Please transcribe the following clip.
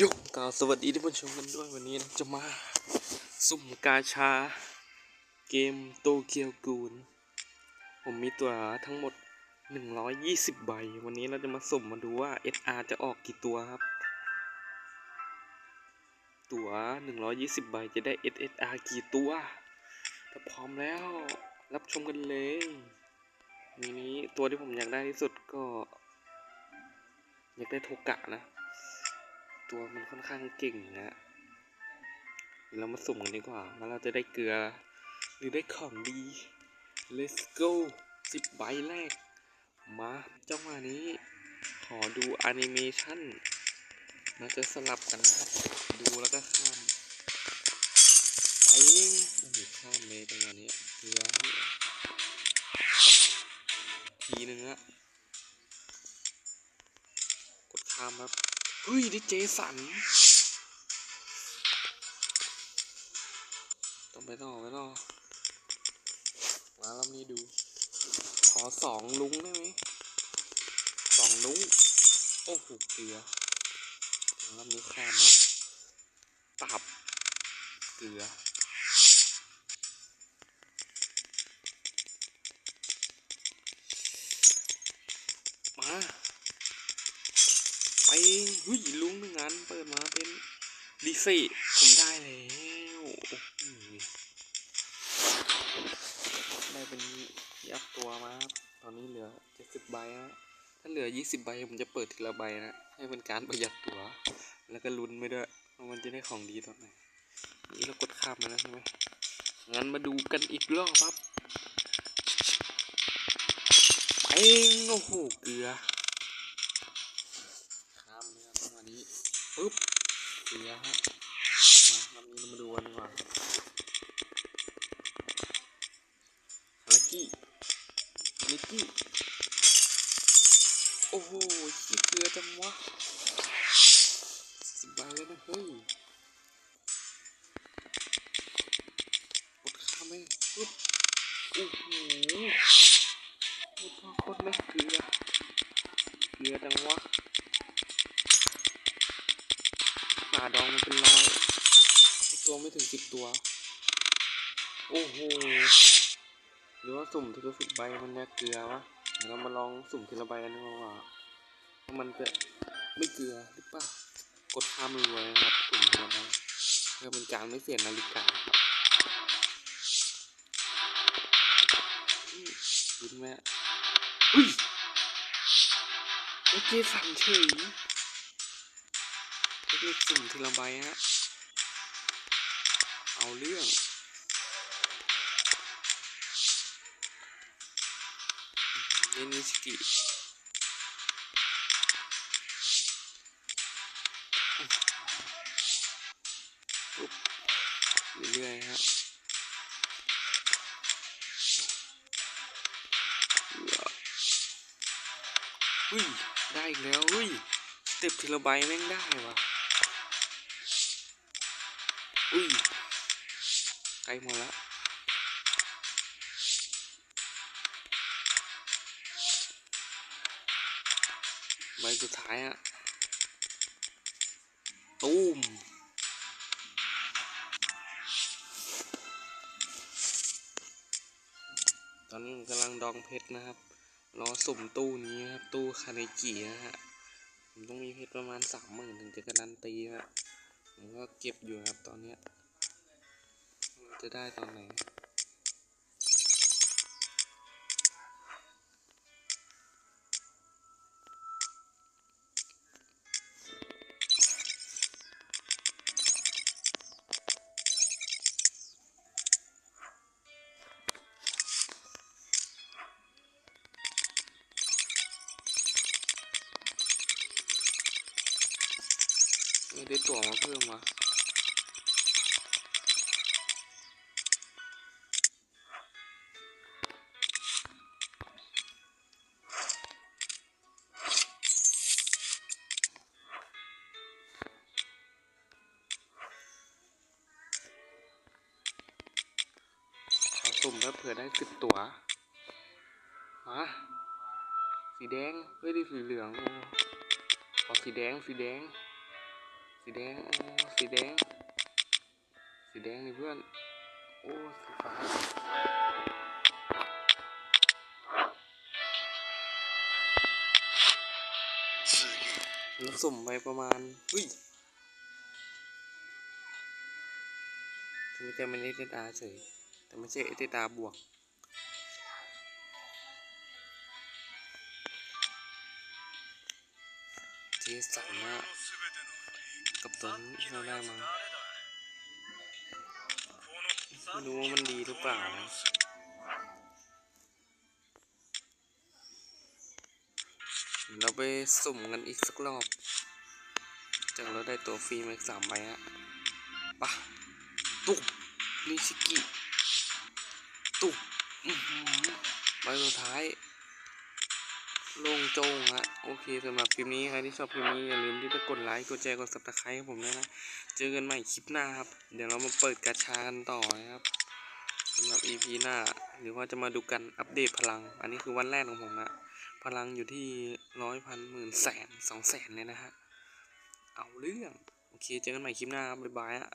ยกกล่าวสวัสดีท่านผู้ชมกันด้วยวันนี้เราจะมาสุ่มกาชา เกมโตเกียวกูน ผมมีตัวทั้งหมด 120 ใบ วันนี้เราจะมาสุ่มมาดูว่า SR จะออกกี่ตัวครับ ตัว 120 ใบจะได้ SSR กี่ตัว ถ้าพร้อมแล้วรับชมกันเลยนี้ตัวที่ผมอยากได้ที่สุดก็ อยากได้โทกะนะ ตัวมันค่อนข้างเก่งนะเดี๋ยวเรามาสุ่มกันดีกว่า ว่าเราจะได้เกลือ หรือได้ของดี let's go สิบใบแรก มาจังหวะนี้ ขอดูแอนิเมชันเราจะสลับกันนะครับ ดูแล้วก็ข้ามไปโอ้ข้ามเลยจังหวะนี้เกลือทีนึงอะกดข้ามครับ เฮ้ยด้เจสันต้องไปต่อไปต่อมารอบนี้ดู ขอสองลุงได้ไหมสองลุงโอ้โหเกลือรอบนี้ข้ามมาตับเกลือมา ไปเฮ้ยลุงหนึ่งอันเปิดมาเป็นดีซี่ผมได้แล้วได้เป็นยับตัวมาตอนนี้เหลือเจ็ดสิบใบฮะถ้าเหลือยี่สิบใบผมจะเปิดทีละใบนะ ให้เป็นการประหยัดตัว แล้วก็ลุ้นไปด้วยว่ามันจะได้ของดีตอนไหนนี่เรากดข้ามมาแล้วใช่ไหมงั้นมาดูกันอีกรอบครับไปโอ้โหเกลือ ข้ามเลยครับประมาณนี้ ปึ๊บเสียฮะมาลำนี้เรามาดูกันดีกว่าฮารากินิกกี้โอ้โหขี้เกลือจังวะสบายเลยนะเฮ้ยกดข้ามเลยปึ๊บโอ้โห เป็นร้อยไอ้ตัวไม่ถึงสิบตัว โอ้โหหรือว่าสุ่มทีละสิบใบมันจะเกลือวะเดี๋ยวเรามาลองสุ่มทีละใบกันดีกว่าว่ามันจะไม่เกลือหรือเปล่ากดข้ามรวยนะครับสุ่มทีละใบเพื่อเป็นการไม่เสียนาฬิกาครับยิ้มแม่อุ้ยโอเคสั่งเฉย เทคนิคสุ่มทีละใบฮะ เอาเรื่อง เนนิสกิปุ๊บเรื่อยๆฮะเฮ้ย ได้อีกแล้วเฮ้ยเต็ปทีละใบแม่งได้วะ อุ้ยใกล้หมดแล้วใบสุดท้ายอะตูมตอนนี้ผมกำลังดองเพชรนะครับ รอสุ่มตู้นี้นะครับ ตู้คาเนจินะฮะ ผมต้องมีเพชรประมาณสามหมื่นถึงจะการันตีฮะ ผมก็เก็บอยู่ครับตอนนี้จะได้ตอนไหน ไม่ได้ตั๋วมาเพิ่มวะขอสุ่มแล้วเผื่อได้สิบตัวฮะสีแดง เฮ้ยด้สีเหลืองอ้ขอสีแดง สีแดง สีแดง สีแดง สีแดงนี่เพื่อน โอ้สีฟ้าแล้วสุ่มไปประมาณเฮ้ยทำไมจะเป็นเอตตาเฉย แต่ไม่ใช่เอตตาบวกเจสันนะกั กับตัวนี้ที่เราได้มาไม่รู้ว่ามันดีหรือเปล่านะเราไปสุ่มกันอีกสักรอบ จากเราได้ตัวฟรีมาอีกสามใบฮะปะตุ๊บนิชิกิตุ๊บใบสุดท้าย ล่งโจ้งฮะโอเคสำหรับคลิปนี้ใครที่ชอบคลิปนี้อย่าลืมที่จะกดไลค์กดแชร์กด subscribe ให้ผมด้วยนะ เจอกันใหม่คลิปหน้าครับ เดี๋ยวเรามาเปิดกาชากันต่อนะครับสำหรับ EP หน้า หรือว่าจะมาดูกันอัปเดตพลัง อันนี้คือวันแรกของผมนะ พลังอยู่ที่ร้อยพันหมื่นแสนสองแสนเลยนะฮะ เอาเรื่อง โอเค เจอกันใหม่คลิปหน้าครับบ๊ายบายอะ